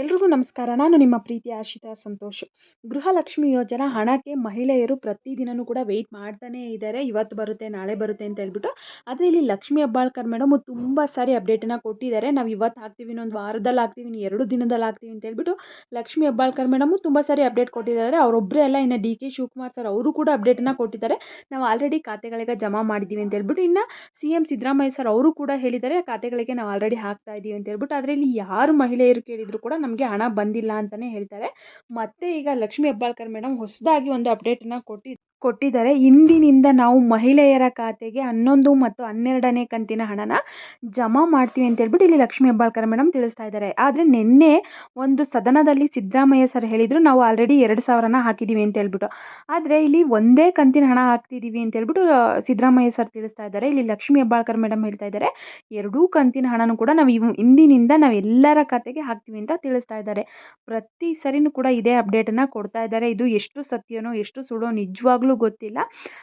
ಎಲ್ರಿಗೂ ನಮಸ್ಕಾರ. ನಾನು ನಿಮ್ಮ ಪ್ರೀತಿಯ ಆಶಿತಾ ಸಂತೋಷ್. ಗೃಹಲಕ್ಷ್ಮಿ ಯೋಜನಾ ಹಣಕ್ಕೆ ಮಹಿಳೆಯರು ಪ್ರತಿದಿನವೂ ಕೂಡ ವೆಯ್ಟ್ ಮಾಡ್ತಾನೇ ಇದ್ದಾರೆ ಇವತ್ತು ಬರುತ್ತೆ, ನಾಳೆ ಬರುತ್ತೆ ಅಂತ ಹೇಳ್ಬಿಟ್ಟು. ಆದರೆ ಇಲ್ಲಿ ಲಕ್ಷ್ಮಿ ಹೆಬ್ಬಾಳ್ಕರ್ ಮೇಡಮ್ ತುಂಬ ಸಾರಿ ಅಪ್ಡೇಟನ್ನು ಕೊಟ್ಟಿದ್ದಾರೆ ನಾವು ಇವತ್ತು ಹಾಕ್ತೀವಿ ಇನ್ನೊಂದು ವಾರದಲ್ಲಿ ಹಾಕ್ತೀವಿ ಇನ್ನು ಎರಡು ದಿನದಲ್ಲಿ ಹಾಕ್ತೀವಿ ಅಂತ ಹೇಳ್ಬಿಟ್ಟು ಲಕ್ಷ್ಮಿ ಹೆಬ್ಬಾಳ್ಕರ್ ಮೇಡಮ್ ತುಂಬ ಸಾರಿ ಅಪ್ಡೇಟ್ ಕೊಟ್ಟಿದ್ದಾರೆ ಅವರೊಬ್ಬರೇ ಅಲ್ಲ, ಇನ್ನು ಡಿ ಕೆ ಶಿವಕುಮಾರ್ ಸರ್ ಅವರು ಕೂಡ ಅಪ್ಡೇಟನ್ನು ಕೊಟ್ಟಿದ್ದಾರೆ ನಾವು ಆಲ್ರೆಡಿ ಖಾತೆಗಳಿಗೆ ಜಮಾ ಮಾಡಿದ್ದೀವಿ ಅಂತ ಹೇಳ್ಬಿಟ್ಟು, ಇನ್ನು ಸಿ ಎಂ ಸಿದ್ದರಾಮಯ್ಯ ಸರ್ ಅವರು ಕೂಡ ಹೇಳಿದ್ದಾರೆ ಖಾತೆಗಳಿಗೆ ನಾವು ಆಲ್ರೆಡಿ ಹಾಕ್ತಾ ಇದ್ದೀವಿ ಅಂತ ಹೇಳ್ಬಿಟ್ಟು. ಆದರೆ ಯಾರು ಮಹಿಳೆಯರು ಕೇಳಿದ್ರು ಕೂಡ ನಮಗೆ ಹಣ ಬಂದಿಲ್ಲ ಅಂತಲೇ ಹೇಳ್ತಾರೆ. ಮತ್ತು ಈಗ ಲಕ್ಷ್ಮಿ ಹೆಬ್ಬಾಳ್ಕರ್ ಮೇಡಮ್ ಹೊಸದಾಗಿ ಒಂದು ಅಪ್ಡೇಟನ್ನು ಕೊಟ್ಟು ಕೊಟ್ಟಿದ್ದಾರೆ. ಇಂದಿನಿಂದ ನಾವು ಮಹಿಳೆಯರ ಖಾತೆಗೆ ಹನ್ನೊಂದು ಮತ್ತು ಹನ್ನೆರಡನೇ ಕಂತಿನ ಹಣನ ಜಮಾ ಮಾಡ್ತೀವಿ ಅಂತ ಹೇಳ್ಬಿಟ್ಟು ಇಲ್ಲಿ ಲಕ್ಷ್ಮಿ ಹೆಬ್ಬಾಳ್ಕರ್ ಮೇಡಮ್ ತಿಳಿಸ್ತಾ ಇದ್ದಾರೆ. ಆದರೆ ನಿನ್ನೆ ಒಂದು ಸದನದಲ್ಲಿ ಸಿದ್ದರಾಮಯ್ಯ ಸರ್ ಹೇಳಿದರು, ನಾವು ಆಲ್ರೆಡಿ ಎರಡು ಸಾವಿರನ ಹಾಕಿದ್ದೀವಿ ಅಂತ ಹೇಳ್ಬಿಟ್ಟು. ಆದರೆ ಇಲ್ಲಿ ಒಂದೇ ಕಂತಿನ ಹಣ ಹಾಕ್ತಿದ್ದೀವಿ ಅಂತ ಹೇಳ್ಬಿಟ್ಟು ಸಿದ್ದರಾಮಯ್ಯ ಸರ್ ತಿಳಿಸ್ತಾ ಇದ್ದಾರೆ. ಇಲ್ಲಿ ಲಕ್ಷ್ಮಿ ಹೆಬ್ಬಾಳ್ಕರ್ ಮೇಡಮ್ ಹೇಳ್ತಾ ಇದ್ದಾರೆ, ಎರಡೂ ಕಂತಿನ ಹಣನೂ ಕೂಡ ನಾವು ಇವು, ಇಂದಿನಿಂದ ನಾವು ಖಾತೆಗೆ ಹಾಕ್ತೀವಿ ಅಂತ ತಿಳಿಸ್ತಾ ಇದ್ದಾರೆ. ಪ್ರತಿ ಸರಿನೂ ಕೂಡ ಇದೇ ಅಪ್ಡೇಟನ್ನು ಕೊಡ್ತಾ ಇದ್ದಾರೆ. ಇದು ಎಷ್ಟು ಸತ್ಯನೋ, ಎಷ್ಟು ಸುಳ್ಳೋ ನಿಜವಾಗ್ಲೂ ಗೊತ್ತಿಲ್ಲ.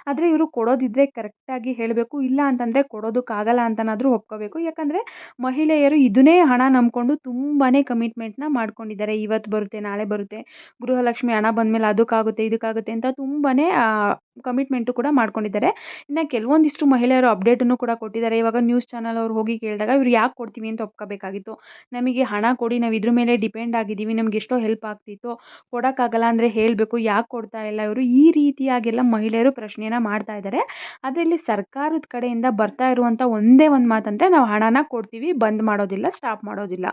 ಆದರೆ ಇವರು ಕೊಡೋದಿದ್ದರೆ ಕರೆಕ್ಟಾಗಿ ಹೇಳಬೇಕು, ಇಲ್ಲ ಅಂತಂದರೆ ಕೊಡೋದಕ್ಕಾಗಲ್ಲ ಅಂತನಾದರೂ ಒಪ್ಕೋಬೇಕು. ಯಾಕಂದರೆ ಮಹಿಳೆಯರು ಇದನ್ನೇ ಹಣ ನಂಬ್ಕೊಂಡು ತುಂಬಾ ಕಮಿಟ್ಮೆಂಟ್ನ ಮಾಡ್ಕೊಂಡಿದ್ದಾರೆ. ಇವತ್ತು ಬರುತ್ತೆ, ನಾಳೆ ಬರುತ್ತೆ, ಗೃಹಲಕ್ಷ್ಮಿ ಹಣ ಬಂದಮೇಲೆ ಅದಕ್ಕಾಗುತ್ತೆ, ಇದಕ್ಕಾಗುತ್ತೆ ಅಂತ ತುಂಬಾ ಕಮಿಟ್ಮೆಂಟು ಕೂಡ ಮಾಡ್ಕೊಂಡಿದ್ದಾರೆ. ಇನ್ನು ಕೆಲವೊಂದಿಷ್ಟು ಮಹಿಳೆಯರು ಅಪ್ಡೇಟನ್ನು ಕೂಡ ಕೊಟ್ಟಿದ್ದಾರೆ. ಇವಾಗ ನ್ಯೂಸ್ ಚಾನಲ್ ಅವ್ರು ಹೋಗಿ ಕೇಳಿದಾಗ ಇವ್ರು ಯಾಕೆ ಕೊಡ್ತೀವಿ ಅಂತ ಒಪ್ಕೋಬೇಕಾಗಿತ್ತು. ನಮಗೆ ಹಣ ಕೊಡಿ, ನಾವು ಇದ್ರ ಮೇಲೆ ಡಿಪೆಂಡ್ ಆಗಿದ್ದೀವಿ, ನಮ್ಗೆ ಎಷ್ಟೋ ಹೆಲ್ಪ್ ಆಗ್ತಿತ್ತು. ಕೊಡೋಕ್ಕಾಗಲ್ಲ ಅಂದರೆ ಹೇಳಬೇಕು, ಯಾಕೆ ಕೊಡ್ತಾ ಇಲ್ಲ ಇವರು? ಈ ರೀತಿಯಾಗೆಲ್ಲ ಮಹಿಳೆಯರು ಪ್ರಶ್ನೆಯನ್ನು ಮಾಡ್ತಾ ಇದ್ದಾರೆ. ಅದರಲ್ಲಿ ಸರ್ಕಾರದ ಕಡೆಯಿಂದ ಬರ್ತಾ ಇರುವಂಥ ಒಂದೇ ಒಂದು ಮಾತಂದರೆ ನಾವು ಹಣನ ಕೊಡ್ತೀವಿ, ಬಂದ್ ಮಾಡೋದಿಲ್ಲ ಸ್ಟಾಪ್ ಮಾಡೋದಿಲ್ಲ.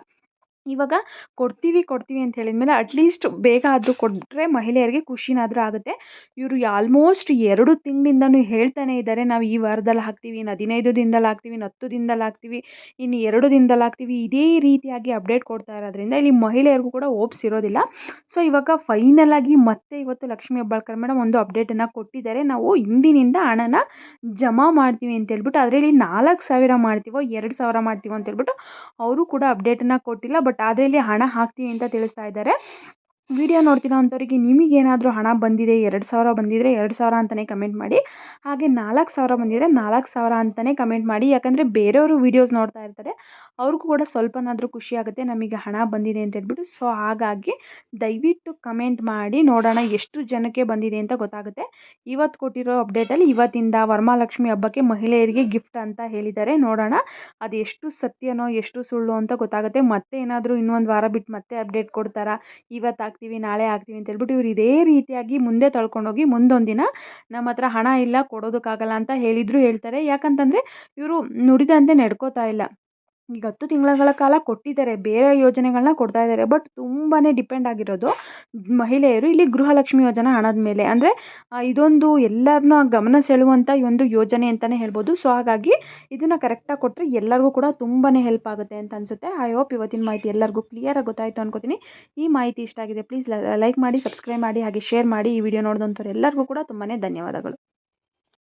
ಇವಾಗ ಕೊಡ್ತೀವಿ ಕೊಡ್ತೀವಿ ಅಂತ ಹೇಳಿದ್ಮೇಲೆ ಅಟ್ಲೀಸ್ಟ್ ಬೇಗ ಆದರೂ ಕೊಟ್ಟರೆ ಮಹಿಳೆಯರಿಗೆ ಖುಷಿನಾದರೂ ಆಗುತ್ತೆ. ಇವರು ಆಲ್ಮೋಸ್ಟ್ ಎರಡು ತಿಂಗಳಿಂದನೂ ಹೇಳ್ತಾನೆ ಇದ್ದಾರೆ, ನಾವು ಈ ವಾರದಲ್ಲಿ ಹಾಕ್ತೀವಿ, ಇನ್ನು ಹದಿನೈದು ದಿನದಲ್ಲಿ ಹಾಕ್ತೀವಿ, ಇನ್ನು ಹತ್ತು ದಿನದಲ್ಲಿ ಹಾಕ್ತೀವಿ, ಇನ್ನು ಎರಡು ದಿನದಲ್ಲಿ ಹಾಕ್ತೀವಿ. ಇದೇ ರೀತಿಯಾಗಿ ಅಪ್ಡೇಟ್ ಕೊಡ್ತಾ ಇರೋದ್ರಿಂದ ಇಲ್ಲಿ ಮಹಿಳೆಯರಿಗೂ ಕೂಡ ಓಪ್ಸ್ ಇರೋದಿಲ್ಲ. ಸೊ ಇವಾಗ ಫೈನಲ್ ಆಗಿ ಮತ್ತೆ ಇವತ್ತು ಲಕ್ಷ್ಮೀ ಹೆಬ್ಬಾಳ್ಕರ್ ಮೇಡಮ್ ಒಂದು ಅಪ್ಡೇಟನ್ನು ಕೊಟ್ಟಿದ್ದಾರೆ. ನಾವು ಇಂದಿನಿಂದ ಹಣನ ಜಮಾ ಮಾಡ್ತೀವಿ ಅಂತ ಹೇಳ್ಬಿಟ್ಟು, ಅದರಲ್ಲಿ ನಾಲ್ಕು ಸಾವಿರ ಮಾಡ್ತೀವೋ, ಎರಡು ಸಾವಿರ ಮಾಡ್ತೀವೋ ಅಂತ ಹೇಳ್ಬಿಟ್ಟು, ಅವರು ಕೂಡ ಅಪ್ಡೇಟನ್ನು ಕೊಟ್ಟಿಲ್ಲ. ಬಟ್ ಅದರಲ್ಲಿ ಹಣ ಹಾಕ್ತೀವಿ ಅಂತ ತಿಳಿಸ್ತಾ ಇದ್ದಾರೆ. ವಿಡಿಯೋ ನೋಡ್ತಿರೋ ಅಂಥವ್ರಿಗೆ ನಿಮಗೇನಾದರೂ ಹಣ ಬಂದಿದೆ, ಎರಡು ಸಾವಿರ ಬಂದಿದ್ದರೆ ಎರಡು ಸಾವಿರ ಅಂತಲೇ ಕಮೆಂಟ್ ಮಾಡಿ. ಹಾಗೆ ನಾಲ್ಕು ಸಾವಿರ ಬಂದಿದ್ದರೆ ನಾಲ್ಕು ಸಾವಿರ ಅಂತಲೇ ಕಮೆಂಟ್ ಮಾಡಿ. ಯಾಕಂದರೆ ಬೇರೆಯವರು ವೀಡಿಯೋಸ್ ನೋಡ್ತಾ ಇರ್ತಾರೆ. ಅವ್ರಿಗೂ ಕೂಡ ಸ್ವಲ್ಪನಾದರೂ ಖುಷಿ ಆಗುತ್ತೆ, ನಮಗೆ ಹಣ ಬಂದಿದೆ ಅಂತ ಹೇಳ್ಬಿಟ್ಟು. ಸೊ, ಹಾಗಾಗಿ ದಯವಿಟ್ಟು ಕಮೆಂಟ್ ಮಾಡಿ ನೋಡೋಣ ಎಷ್ಟು ಜನಕ್ಕೆ ಬಂದಿದೆ ಅಂತ ಗೊತ್ತಾಗುತ್ತೆ. ಇವತ್ತು ಕೊಟ್ಟಿರೋ ಅಪ್ಡೇಟಲ್ಲಿ ಇವತ್ತಿಂದ ವರಮಹಾಲಕ್ಷ್ಮಿ ಹಬ್ಬಕ್ಕೆ ಮಹಿಳೆಯರಿಗೆ ಗಿಫ್ಟ್ ಅಂತ ಹೇಳಿದ್ದಾರೆ. ನೋಡೋಣ ಅದು ಎಷ್ಟು ಸತ್ಯನೋ, ಎಷ್ಟು ಸುಳ್ಳು ಅಂತ ಗೊತ್ತಾಗುತ್ತೆ. ಮತ್ತೆ ಏನಾದರೂ ಇನ್ನೊಂದು ವಾರ ಬಿಟ್ಟು ಮತ್ತೆ ಅಪ್ಡೇಟ್ ಕೊಡ್ತಾರಾ? ಇವತ್ತು ಹಾಕ್ತೀವಿ, ನಾಳೆ ಹಾಕ್ತೀವಿ ಅಂತ ಹೇಳ್ಬಿಟ್ಟು ಇವರು ಇದೇ ರೀತಿಯಾಗಿ ಮುಂದೆ ತಳ್ಕೊಂಡೋಗಿ ಮುಂದೊಂದು ದಿನ ನಮ್ಮ ಹತ್ರ ಹಣ ಇಲ್ಲ, ಕೊಡೋದಕ್ಕಾಗಲ್ಲ ಅಂತ ಹೇಳಿದ್ರು ಹೇಳ್ತಾರೆ. ಯಾಕಂತಂದರೆ ಇವರು ನುಡಿದಂತೆ ನಡ್ಕೋತಾ ಇಲ್ಲ. ಈಗ ಹತ್ತು ತಿಂಗಳ ಕಾಲ ಕೊಟ್ಟಿದ್ದಾರೆ, ಬೇರೆ ಯೋಜನೆಗಳನ್ನ ಕೊಡ್ತಾ ಇದ್ದಾರೆ ಬಟ್ ತುಂಬಾ ಡಿಪೆಂಡ್ ಆಗಿರೋದು ಮಹಿಳೆಯರು ಇಲ್ಲಿ ಗೃಹಲಕ್ಷ್ಮಿ ಯೋಜನೆ ಹಣದ ಮೇಲೆ. ಅಂದರೆ ಇದೊಂದು ಎಲ್ಲರನ್ನೂ ಗಮನ ಸೆಳೆಯುವಂಥ ಈ ಒಂದು ಯೋಜನೆ ಅಂತಲೇ ಹೇಳ್ಬೋದು. ಸೊ ಹಾಗಾಗಿ ಇದನ್ನು ಕರೆಕ್ಟಾಗಿ ಕೊಟ್ಟರೆ ಎಲ್ಲರಿಗೂ ಕೂಡ ತುಂಬಾ ಹೆಲ್ಪ್ ಆಗುತ್ತೆ ಅಂತ ಅನಿಸುತ್ತೆ. ಐ ಹೋಪ್ ಇವತ್ತಿನ ಮಾಹಿತಿ ಎಲ್ಲರಿಗೂ ಕ್ಲಿಯರಾಗಿ ಗೊತ್ತಾಯಿತು ಅನ್ಕೋತೀನಿ. ಈ ಮಾಹಿತಿ ಇಷ್ಟ ಆಗಿದೆ ಪ್ಲೀಸ್ ಲೈಕ್ ಮಾಡಿ ಸಬ್ಸ್ಕ್ರೈಬ್ ಮಾಡಿ, ಹಾಗೆ ಶೇರ್ ಮಾಡಿ ಈ ವಿಡಿಯೋ ನೋಡಿದಂಥವ್ರು ಎಲ್ಲರಿಗೂ ಕೂಡ ತುಂಬಾ ಧನ್ಯವಾದಗಳು.